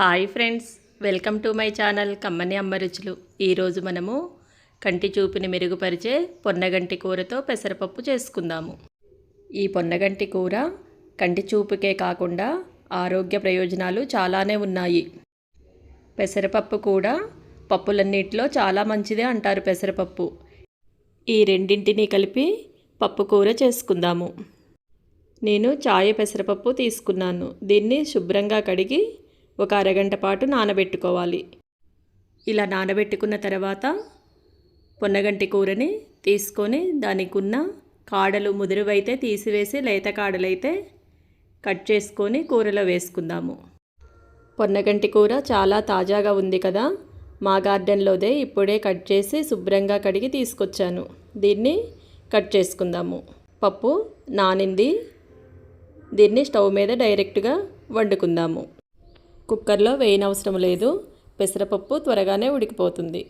Hi friends welcome to my channel కమ్మని అమ్మ రుచులు. ఈరోజు మనము కంటి చూపుని మెరుగుపరిచే పొన్నగంటి కూరతో పెసరపప్పు చేసుకుందాము. ఈ పొన్నగంటి కూర కంటి చూపుకే కాకుండా ఆరోగ్య ప్రయోజనాలు చాలానే ఉన్నాయి. పెసరపప్పు కూడా పప్పులన్నిటిలో చాలా మంచిదే అంటారు పెసరపప్పు. ఈ రెండింటిని కలిపి పప్పు కూర చేసుకుందాము. నేను చాయ పెసరపప్పు తీసుకున్నాను. దీన్ని శుభ్రంగా కడిగి ఒక అరగంట పాటు నానబెట్టుకోవాలి. ఇలా నానబెట్టుకున్న తర్వాత పొన్నగంటి కూరని తీసుకొని దానికి ఉన్న కాడలు ముదురువైతే తీసివేసి లేత కాడలైతే కట్ చేసుకొని కూరలో వేసుకుందాము. పొన్నగంటి కూర చాలా తాజాగా ఉంది కదా. మా గార్డెన్లోదే ఇప్పుడే కట్ చేసి శుభ్రంగా కడిగి తీసుకొచ్చాను. దీన్ని కట్ చేసుకుందాము. పప్పు నానింది. దీన్ని స్టవ్ మీద డైరెక్ట్గా వండుకుందాము. కుక్కర్లో వేయనవసరం లేదు. పెసరపప్పు త్వరగానే ఉడికిపోతుంది.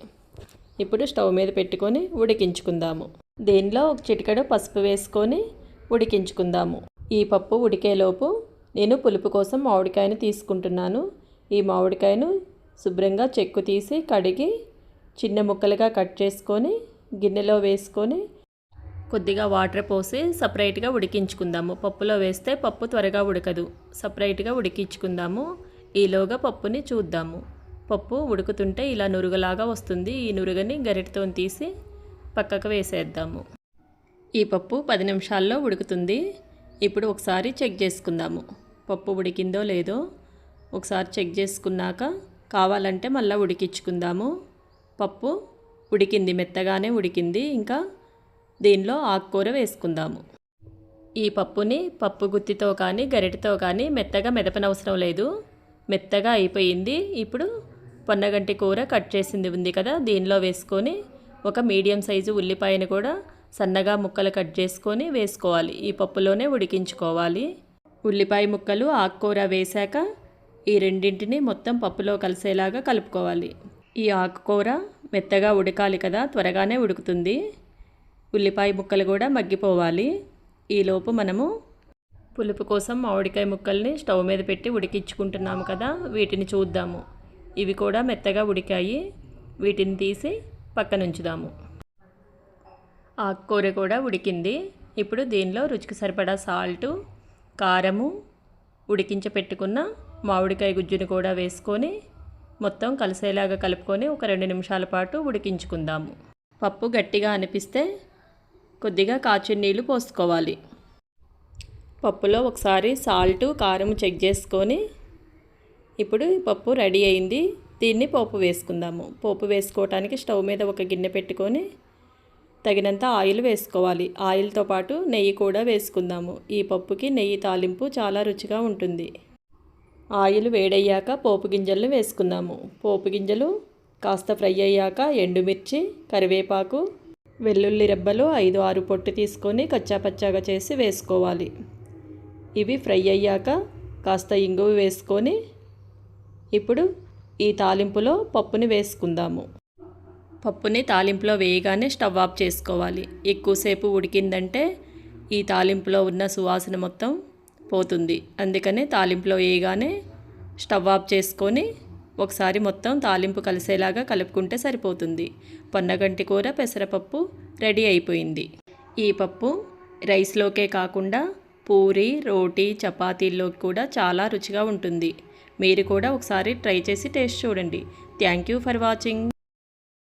ఇప్పుడు స్టవ్ మీద పెట్టుకొని ఉడికించుకుందాము. దీనిలో ఒక చిటికెడు పసుపు వేసుకొని ఉడికించుకుందాము. ఈ పప్పు ఉడికేలోపు నేను పులుపు కోసం మామిడికాయను తీసుకుంటున్నాను. ఈ మామిడికాయను శుభ్రంగా చెక్కు తీసి కడిగి చిన్న ముక్కలుగా కట్ చేసుకొని గిన్నెలో వేసుకొని కొద్దిగా వాటర్ పోసి సపరేట్గా ఉడికించుకుందాము. పప్పులో వేస్తే పప్పు త్వరగా ఉడకదు. సపరేట్గా ఉడికించుకుందాము. ఈలోగా పప్పుని చూద్దాము. పప్పు ఉడుకుతుంటే ఇలా నురుగలాగా వస్తుంది. ఈ నురుగని గరిటతో తీసి పక్కకు వేసేద్దాము. ఈ పప్పు పది నిమిషాల్లో ఉడుకుతుంది. ఇప్పుడు ఒకసారి చెక్ చేసుకుందాము. పప్పు ఉడికిందో లేదో ఒకసారి చెక్ చేసుకున్నాక కావాలంటే మళ్ళీ ఉడికించుకుందాము. పప్పు ఉడికింది మెత్తగానే ఉడికింది. ఇంకా దీనిలో ఆకుకూర వేసుకుందాము. ఈ పప్పుని పప్పు గుత్తితో కానీ గరిటతో కానీ మెత్తగా మెదపనవసరం లేదు. మెత్తగా అయిపోయింది. ఇప్పుడు పొన్నగంటి కూర కట్ చేసింది ఉంది కదా దీనిలో వేసుకొని ఒక మీడియం సైజు ఉల్లిపాయను కూడా సన్నగా ముక్కలు కట్ చేసుకొని వేసుకోవాలి. ఈ పప్పులోనే ఉడికించుకోవాలి. ఉల్లిపాయ ముక్కలు ఆకుకూర వేశాక ఈ రెండింటిని మొత్తం పప్పులో కలిసేలాగా కలుపుకోవాలి. ఈ ఆకుకూర మెత్తగా ఉడకాలి కదా త్వరగానే ఉడుకుతుంది. ఉల్లిపాయ ముక్కలు కూడా మగ్గిపోవాలి. ఈలోపు మనము పులుపు కోసం మామిడికాయ ముక్కల్ని స్టవ్ మీద పెట్టి ఉడికించుకుంటున్నాము కదా వీటిని చూద్దాము. ఇవి కూడా మెత్తగా ఉడికాయి వీటిని తీసి పక్కనుంచుదాము. ఆకుకూర కూడా ఉడికింది. ఇప్పుడు దీనిలో రుచికి సరిపడా సాల్టు కారము ఉడికించి పెట్టుకున్న మామిడికాయ గుజ్జును కూడా వేసుకొని మొత్తం కలిసేలాగా కలుపుకొని ఒక రెండు నిమిషాల పాటు ఉడికించుకుందాము. పప్పు గట్టిగా అనిపిస్తే కొద్దిగా కాచిన నీళ్ళు పోసుకోవాలి. పప్పులో ఒకసారి సాల్ట్ కారం చెక్ చేసుకొని ఇప్పుడు పప్పు రెడీ అయింది. దీన్ని పోపు వేసుకుందాము. పోపు వేసుకోవటానికి స్టవ్ మీద ఒక గిన్నె పెట్టుకొని తగినంత ఆయిల్ వేసుకోవాలి. ఆయిల్తో పాటు నెయ్యి కూడా వేసుకుందాము. ఈ పప్పుకి నెయ్యి తాలింపు చాలా రుచిగా ఉంటుంది. ఆయిల్ వేడయ్యాక పోపు గింజలను వేసుకుందాము. పోపు గింజలు కాస్త ఫ్రై అయ్యాక ఎండుమిర్చి కరివేపాకు వెల్లుల్లి రెబ్బలు ఐదు ఆరు పొట్టు తీసుకొని కచ్చాపచ్చాగా చేసి వేసుకోవాలి. ఇవి ఫ్రై అయ్యాక కాస్త ఇంగువ వేసుకొని ఇప్పుడు ఈ తాలింపులో పప్పుని వేసుకుందాము. పప్పుని తాలింపులో వేయగానే స్టవ్ ఆఫ్ చేసుకోవాలి. ఎక్కువసేపు ఉడికిందంటే ఈ తాలింపులో ఉన్న సువాసన మొత్తం పోతుంది. అందుకనే తాలింపులో వేయగానే స్టవ్ ఆఫ్ చేసుకొని ఒకసారి మొత్తం తాలింపు కలిసేలాగా కలుపుకుంటే సరిపోతుంది. పొన్నగంటి కూర పెసరపప్పు రెడీ అయిపోయింది. ఈ పప్పు రైస్లోకే కాకుండా పూరి రోటీ చపాతీల్లో కూడా చాలా రుచిగా ఉంటుంది. మీరు కూడా ఒకసారి ట్రై చేసి టేస్ట్ చూడండి. Thank you for watching.